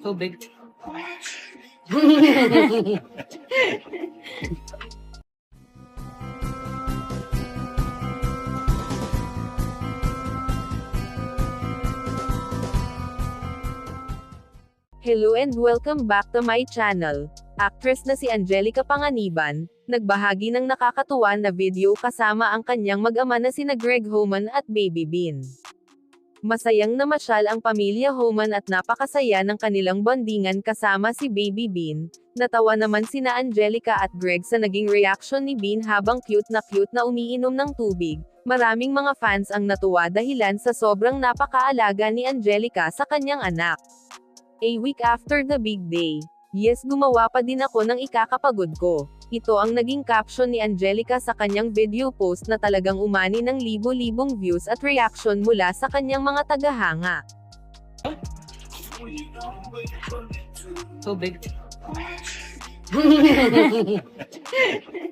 Tubig. Hello and welcome back to my channel. Actress na si Angelica Panganiban, nagbahagi ng nakakatuwa na video kasama ang kanyang mag-ama na sina Greg Homan at Baby Bean. Masayang namasyal ang pamilya Homan at napakasaya ng kanilang bondingan kasama si Baby Bean. Natawa naman sina Angelica at Greg sa naging reaction ni Bean habang cute na cute na umiinom ng tubig. Maraming mga fans ang natuwa dahilan sa sobrang napakaalaga ni Angelica sa kanyang anak. A week after the big day. Yes gumawa pa din ako ng ikakapagod ko. Ito ang naging caption ni Angelica sa kanyang video post na talagang umani ng libo-libong views at reaction mula sa kanyang mga tagahanga. Tubig.